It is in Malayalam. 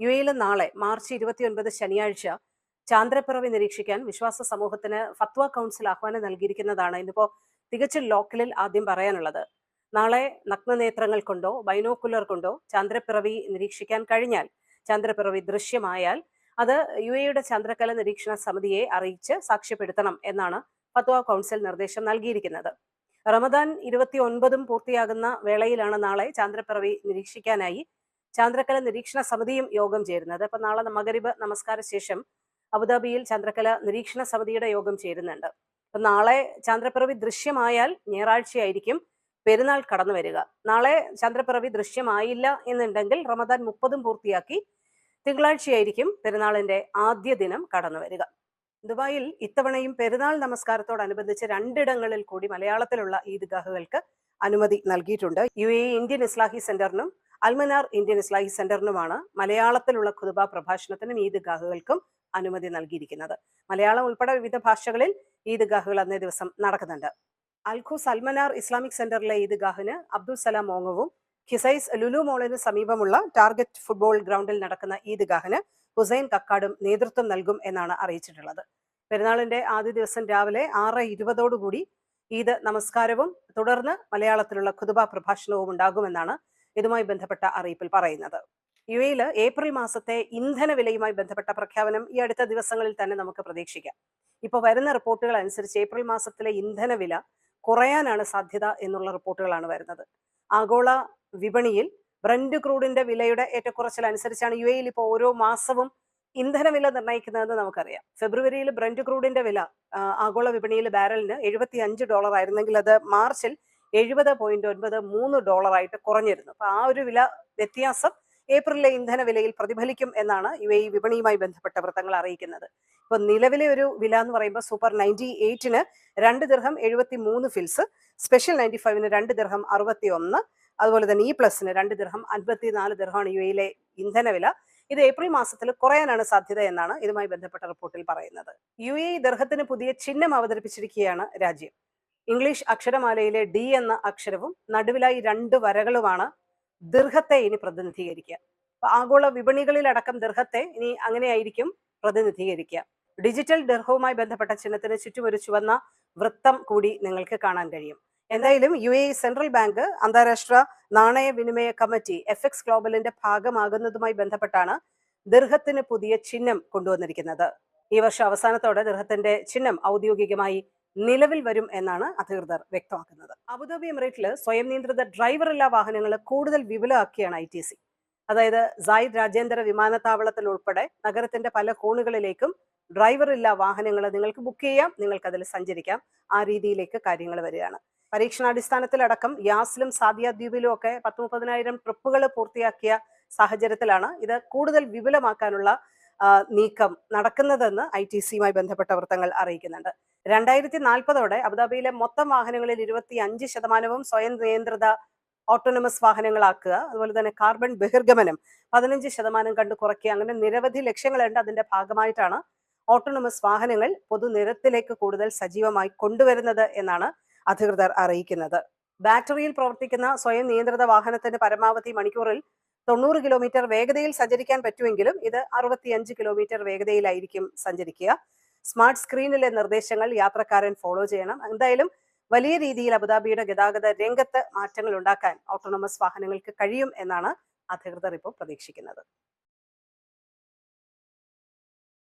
യു എയിൽ നാളെ മാർച്ച് ഇരുപത്തിയൊൻപത് ശനിയാഴ്ച ചാന്ദ്രപ്പിറവി നിരീക്ഷിക്കാൻ വിശ്വാസ സമൂഹത്തിന് ഫത്വ കൗൺസിൽ ആഹ്വാനം നൽകിയിരിക്കുന്നതാണ് ഇന്നിപ്പോ തികച്ചും ലോക്കലിൽ ആദ്യം പറയാനുള്ളത്. നാളെ നഗ്നനേത്രങ്ങൾ കൊണ്ടോ ബൈനോക്കുലർ കൊണ്ടോ ചാന്ദ്രപ്പിറവി നിരീക്ഷിക്കാൻ കഴിഞ്ഞാൽ ചാന്ദ്രപ്പിറവി ദൃശ്യമായാൽ അത് യു എയുടെ ചന്ദ്രകല നിരീക്ഷണ സമിതിയെ അറിയിച്ച് സാക്ഷ്യപ്പെടുത്തണം എന്നാണ് ഫത്വ കൗൺസിൽ നിർദ്ദേശം നൽകിയിരിക്കുന്നത്. റമദാൻ ഇരുപത്തി ഒൻപതും പൂർത്തിയാകുന്ന വേളയിലാണ് നാളെ ചാന്ദ്രപ്പിറവി നിരീക്ഷിക്കാനായി ചാന്ദ്രകല നിരീക്ഷണ സമിതിയും യോഗം ചേരുന്നത്. അപ്പൊ നാളെ മകരീബ് നമസ്കാര ശേഷം അബുദാബിയിൽ ചന്ദ്രകല നിരീക്ഷണ സമിതിയുടെ യോഗം ചേരുന്നുണ്ട്. അപ്പൊ നാളെ ചന്ദ്രപ്പിറവി ദൃശ്യമായാൽ ഞായറാഴ്ചയായിരിക്കും പെരുന്നാൾ കടന്നു വരിക. നാളെ ചന്ദ്രപ്പിറവി ദൃശ്യമായില്ല എന്നുണ്ടെങ്കിൽ റമദാൻ മുപ്പതും പൂർത്തിയാക്കി തിങ്കളാഴ്ചയായിരിക്കും പെരുന്നാളിന്റെ ആദ്യ ദിനം കടന്നു വരിക. ദുബായിൽ ഇത്തവണയും പെരുന്നാൾ നമസ്കാരത്തോടനുബന്ധിച്ച് രണ്ടിടങ്ങളിൽ കൂടി മലയാളത്തിലുള്ള ഈദ്ഗാഹുകൾക്ക് അനുമതി നൽകിയിട്ടുണ്ട്. യു ഇന്ത്യൻ ഇസ്ലാഹി സെന്ററിനും അൽമനാർ ഇന്ത്യൻ ഇസ്ലാഹി സെന്ററിനുമാണ് മലയാളത്തിലുള്ള ഖുതുബ പ്രഭാഷണത്തിനും ഈദ്ഗാഹുകൾക്കും അനുമതി നൽകിയിരിക്കുന്നത്. മലയാളം ഉൾപ്പെടെ വിവിധ ഭാഷകളിൽ ഈദ്ഗാഹുകൾ അന്നേ ദിവസം നടക്കുന്നുണ്ട്. Al Quoz Al Manar Islamic സെന്ററിലെ ഈദ്ഗാഹിന് അബ്ദുൽ സലാം മോങ്ങവും ഖിസൈസ് ലുലു മോളിന് സമീപമുള്ള ടാർഗറ്റ് ഫുട്ബോൾ ഗ്രൗണ്ടിൽ നടക്കുന്ന ഈദ്ഗാഹിന് ഹുസൈൻ കക്കാടും നേതൃത്വം നൽകും എന്നാണ് അറിയിച്ചിട്ടുള്ളത്. പെരുന്നാളിന്റെ ആദ്യ ദിവസം രാവിലെ ആറ് ഇരുപതോടുകൂടി ഈദ് നമസ്കാരവും തുടർന്ന് മലയാളത്തിലുള്ള ഖുതുബ പ്രഭാഷണവും ഉണ്ടാകുമെന്നാണ് ഇതുമായി ബന്ധപ്പെട്ട അറിയിപ്പിൽ പറയുന്നത്. യു എയിൽ ഏപ്രിൽ മാസത്തെ ഇന്ധന വിലയുമായി ബന്ധപ്പെട്ട പ്രഖ്യാപനം ഈ അടുത്ത ദിവസങ്ങളിൽ തന്നെ നമുക്ക് പ്രതീക്ഷിക്കാം. ഇപ്പോൾ വരുന്ന റിപ്പോർട്ടുകൾ അനുസരിച്ച് ഏപ്രിൽ മാസത്തിലെ ഇന്ധന വില കുറയാനാണ് സാധ്യത എന്നുള്ള റിപ്പോർട്ടുകളാണ് വരുന്നത്. ആഗോള വിപണിയിൽ ബ്രണ്ട് ക്രൂഡിന്റെ വിലയുടെ ഏറ്റക്കുറച്ചിൽ അനുസരിച്ചാണ് യു എയിൽ ഇപ്പോൾ ഓരോ മാസവും ഇന്ധന വില നിർണയിക്കുന്നതെന്ന് നമുക്കറിയാം. ഫെബ്രുവരിയിൽ ബ്രണ്ട് ക്രൂഡിന്റെ വില ആഗോള വിപണിയിൽ ബാരലിന് എഴുപത്തി അഞ്ച് ഡോളർ ആയിരുന്നെങ്കിൽ അത് മാർച്ചിൽ എഴുപത് പോയിന്റ് ഒൻപത് മൂന്ന് ഡോളറായിട്ട് കുറഞ്ഞിരുന്നു. അപ്പൊ ആ ഒരു വില വ്യത്യാസം ഏപ്രിലിലെ ഇന്ധന വിലയിൽ പ്രതിഫലിക്കും എന്നാണ് യു എ വിപണിയുമായി ബന്ധപ്പെട്ട വൃത്തങ്ങൾ അറിയിക്കുന്നത്. ഇപ്പൊ നിലവിലെ ഒരു വില എന്ന് പറയുമ്പോൾ സൂപ്പർ നയന്റി എയ്റ്റിന് രണ്ട് ദിർഹം എഴുപത്തി മൂന്ന് ഫിൽസ് സ്പെഷ്യൽ നയന്റി ഫൈവിന് രണ്ട് ദിർഹം അറുപത്തി ഒന്ന് അതുപോലെ തന്നെ ഇ പ്ലസിന് രണ്ട് ദിർഹം അൻപത്തി നാല് ദിർഹമാണ് യു എയിലെ ഇന്ധന വില. ഇത് ഏപ്രിൽ മാസത്തിൽ കുറയാനാണ് സാധ്യത എന്നാണ് ഇതുമായി ബന്ധപ്പെട്ട റിപ്പോർട്ടിൽ പറയുന്നത്. യു എ ദർഹത്തിന് പുതിയ ചിഹ്നം അവതരിപ്പിച്ചിരിക്കുകയാണ് രാജ്യം. ഇംഗ്ലീഷ് അക്ഷരമാലയിലെ ഡി എന്ന അക്ഷരവും നടുവിലായി രണ്ട് വരകളുമാണ് ദീർഘത്തെ ഇനി പ്രതിനിധീകരിക്കുക. അപ്പൊ ആഗോള വിപണികളിലടക്കം ദീർഘത്തെ ഇനി അങ്ങനെയായിരിക്കും പ്രതിനിധീകരിക്കുക. ഡിജിറ്റൽ ദീർഘവുമായി ബന്ധപ്പെട്ട ചിഹ്നത്തിന് ചുറ്റും ഒരു ചുവന്ന വൃത്തം കൂടി നിങ്ങൾക്ക് കാണാൻ കഴിയും. എന്തായാലും യു എ സെൻട്രൽ ബാങ്ക് അന്താരാഷ്ട്ര നാണയ വിനിമയ കമ്മിറ്റി എഫ് എക്സ് ഗ്ലോബലിന്റെ ഭാഗമാകുന്നതുമായി ബന്ധപ്പെട്ടാണ് ദീർഘത്തിന് പുതിയ ചിഹ്നം കൊണ്ടുവന്നിരിക്കുന്നത്. ഈ വർഷം അവസാനത്തോടെ ദീർഘത്തിന്റെ ചിഹ്നം ഔദ്യോഗികമായി നിലവിൽ വരും എന്നാണ് അധികൃതർ വ്യക്തമാക്കുന്നത്. അബുദാബി എമിറേറ്റിൽ സ്വയം നിയന്ത്രിത ഡ്രൈവർ ഇല്ലാ വാഹനങ്ങൾ കൂടുതൽ വിപുലമാക്കിയാണ് ഐ ടി സി. അതായത് സായിദ് രാജ്യാന്തര വിമാനത്താവളത്തിൽ ഉൾപ്പെടെ നഗരത്തിന്റെ പല കോണുകളിലേക്കും ഡ്രൈവർ ഇല്ലാ വാഹനങ്ങൾ നിങ്ങൾക്ക് ബുക്ക് ചെയ്യാം നിങ്ങൾക്ക് അതിൽ സഞ്ചരിക്കാം ആ രീതിയിലേക്ക് കാര്യങ്ങൾ വരികയാണ്. പരീക്ഷണാടിസ്ഥാനത്തിലടക്കം യാസിലും സാദിയ ദ്വീപിലും ഒക്കെ പത്ത് മുപ്പതിനായിരം ട്രിപ്പുകൾ പൂർത്തിയാക്കിയ സാഹചര്യത്തിലാണ് ഇത് കൂടുതൽ വിപുലമാക്കാനുള്ള നീക്കം നടക്കുന്നതെന്ന് ഐ ടി സിയുമായി ബന്ധപ്പെട്ട വൃത്തങ്ങൾ അറിയിക്കുന്നുണ്ട്. രണ്ടായിരത്തി നാൽപ്പതോടെ അബുദാബിയിലെ മൊത്തം വാഹനങ്ങളിൽ ഇരുപത്തി അഞ്ച് ശതമാനവും സ്വയം നിയന്ത്രിത ഓട്ടോണമസ് വാഹനങ്ങളാക്കുക അതുപോലെ തന്നെ കാർബൺ ബഹിർഗമനം പതിനഞ്ച് ശതമാനം കണ്ട് കുറയ്ക്കുക അങ്ങനെ നിരവധി ലക്ഷ്യങ്ങളുണ്ട്. അതിന്റെ ഭാഗമായിട്ടാണ് ഓട്ടോണമസ് വാഹനങ്ങൾ പൊതുനിരത്തിലേക്ക് കൂടുതൽ സജീവമായി കൊണ്ടുവരുന്നത് എന്നാണ് അധികൃതർ അറിയിക്കുന്നത്. ബാറ്ററിയിൽ പ്രവർത്തിക്കുന്ന സ്വയം നിയന്ത്രിത വാഹനത്തിന്റെ പരമാവധി മണിക്കൂറിൽ തൊണ്ണൂറ് കിലോമീറ്റർ വേഗതയിൽ സഞ്ചരിക്കാൻ പറ്റുമെങ്കിലും ഇത് അറുപത്തിയഞ്ച് കിലോമീറ്റർ വേഗതയിലായിരിക്കും സഞ്ചരിക്കുക. സ്മാർട്ട് സ്ക്രീനിലെ നിർദ്ദേശങ്ങൾ യാത്രക്കാരൻ ഫോളോ ചെയ്യണം. എന്തായാലും വലിയ രീതിയിൽ അബുദാബിയുടെ ഗതാഗത രംഗത്ത് മാറ്റങ്ങൾ ഉണ്ടാക്കാൻ ഓട്ടോണമസ് വാഹനങ്ങൾക്ക് കഴിയും എന്നാണ് അധികൃതർ ഇപ്പോൾ പ്രതീക്ഷിക്കുന്നത്.